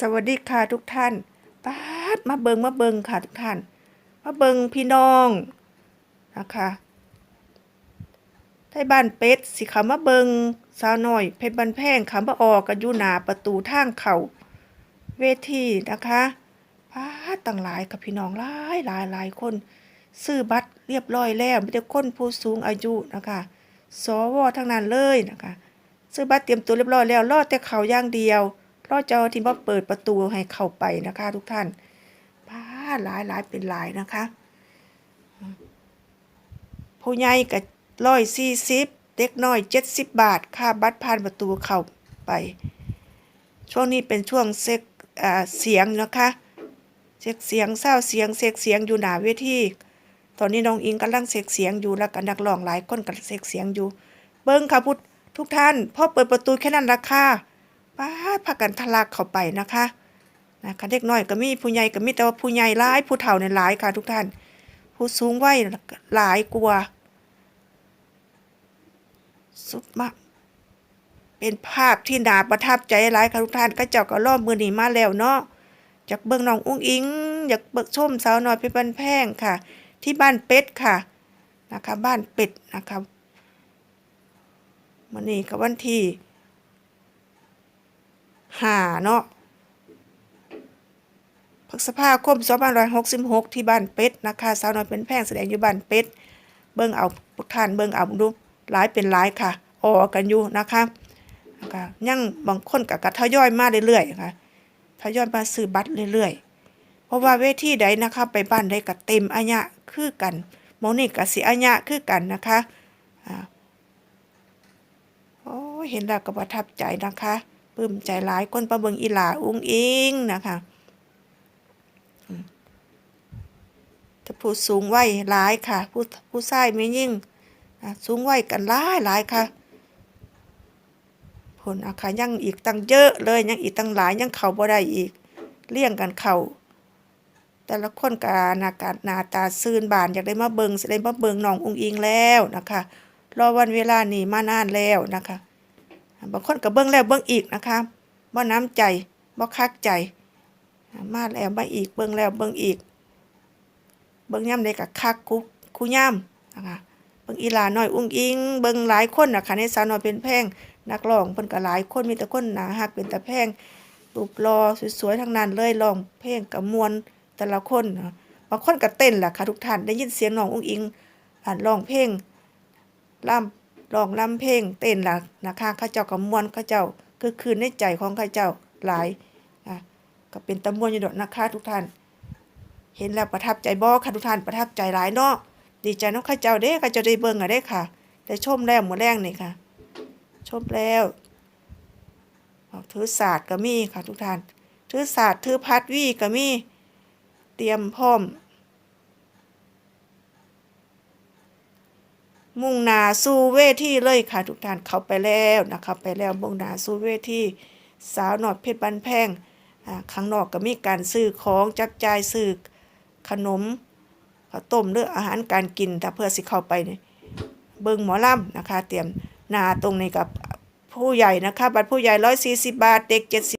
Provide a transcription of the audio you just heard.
สวัสดีค่ะทุกท่านป้าดมาเบิงมาเบิงค่ะทุกท่าน มาเบิงพี่น้องนะคะไทยบ้านเป็ดสิขามาเบิงสาวน้อย เพชรบันแพงขามาออกกันยู่หนาประตูทางเขาเวทีนะคะป้าดต่างหลายกับพี่น้องหลายหลายหลายคน ซื้อบัตรเรียบร้อยแล้วไมีแต่คนผู้สูงอายุนะคะสวทั้งนั้นเลยนะคะ ซื้อบัตรเตรียมตัวเรียบร้อยแล้วรอดแต่เขาย่างเดียว รอเจ้าที่มาเปิดประตูให้เข้าไปนะคะ ทุกท่านป้าหลายหลายเป็นหลายนะคะผู้ใหญ่ก็ร้อยสี่สิบเด็กน้อยเจ็ดสิบบาท ค่าบัตรผ่านประตูเข้าไป ช่วงนี้เป็นช่วงเซ็กเสียงนะคะเซ็กเสียงเศร้าเสียงเซ็กเสียงอยู่หนาเวทีตอนนี้น้องอิงกำลังเซ็กเสียงอยู่แล้วกันนักร้องหลายคนกำลังเซ็กเสียงอยู่ เบิ้งค่ะพุททุกท่านพ่อเปิดประตูแค่นั้นราคา ป้าพากันทะลักเข้าไปนะคะนะคะเด็กน้อยก็มีผู้ใหญ่ก็มีแต่ว่าผู้ใหญ่หลายผู้เฒ่าเนี่ยหลายค่ะทุกท่าน ผู้สูงวัยหลายกว่าสุดมากเป็นภาพที่น่าประทับใจหลายค่ะทุกท่านก็เจ้าก็รอบมือหนีมาแล้วเนาะจากเบิ่งน้องอุ้งอิงอยากเบิกชมสาวน้อยเพชรบันแพงค่ะ ที่บ้านเป็ดค่ะนะคะบ้านเป็ดนะคะมันนี้ก็วันที่ ห้าเนาะพฤษภาคม2566 ที่บ้านเป็ดนะคะสาวน้อยเป็นแพงแสดงอยู่บ้านเป็ด เบิ่งเอาพวกท่านเบิ่งเอาดูหลายเป็นหลายค่ะออกันอยู่นะคะนะคะยังบางคนก็กระทยอยมาเรื่อยๆค่ะทยอยมาซื้อบัตรเรื่อยๆ เพราะว่าเวทีใดนะคะไปบ้านใดก็เต็มอัญญะคือกันหมนี่ก็สิอัญญะคือกันนะคะอ่าโอ้เห็นแล้วก็ประทับใจนะคะ ปลื้มใจหลายคนประเบิงอีหลาอุ้งอิงนะคะอืมถ้าผู้สูงวัยหลายค่ะ ผู้ผู้ชายไม่ยิ่งสูงวัยกันหลายหลายค่ะผลอาคายังอีกตั้งเยอะเลยยังอีกตั้งหลายยังเข่าบ่ได้อีกเลี่ยงกันเข่าแต่ละคนกาหน้ากาหน้าตาซื่นบานอยากได้มาเบิงสิได้มาเบิงน้องอุ้งอิงแล้วนะคะ รอวันเวลานี้มานานแล้วนะคะ บางคนก็เบิ่งแล้วเบิ่งอีกนะคะบ่น้ำใจบ่คักใจ มาแล้วมาอีกเบิ่งแล้วเบิ่งอีก เบิ่งย่ำใดก็คักคุคุย่ำนะคะเบิ่งอีลาน้อยอุ้งอิง เบิ่งหลายคนนะคะในสาวน้อยเป็นแพงนักร้องเพิ่นก็หลายคนมีแต่คนหนาฮักเป็นแตาแพงรูปรอสวยๆทั้งนั้นเลยร้องเพลงกับมวลแต่ละคนบางคนก็เต้นแหละค่ะทุกท่านได้ยินเสียงน้องอุ้งอิงอ่าร้องเพลงล่ำ ร้องล่ำเพลงเต้นล่ะนะคะข้าเจ้ากับมวนข้าเจ้าคือคืนในใจของข้าเจ้าหลายอะก็เป็นตะมวนอยู่ดอกนะคะทุกท่าน เห็นแล้วประทับใจบ่ค่ะทุกท่านประทับใจหลายเนาะดีใจเน้องข้าเจ้าเด้ข้าเจ้าได้เบิ่งอะเด้ค่ะได้ชมแล้วหมดแรงนี่ค่ะ ชมแล้วออกถือศาสตร์ก็มีค่ะทุกท่าน ถือศาสตร์ถือพัดวี่ก็มี เตรียมพร้อม มุ่งหนาสู่เวทีเลยค่ะ ทุกท่านเขาไปแล้วนะคะไปแล้วมุ่งหนาสู่เวทีสาวหนอดเพชรบันแพงอ่าข้างนอกก็มีการซื้อของจับจ่ายซื้อขนมข้าวต้มหรืออาหารการกินถ้าเพื่อสิเข้าไปนี่เบิ่งหมอลำนะคะ เตรียมนาตรงนี้กับผู้ใหญ่นะคะ บัตรผู้ใหญ่ร้อยสี่สิบบาทเด็กเจ็ดสิบ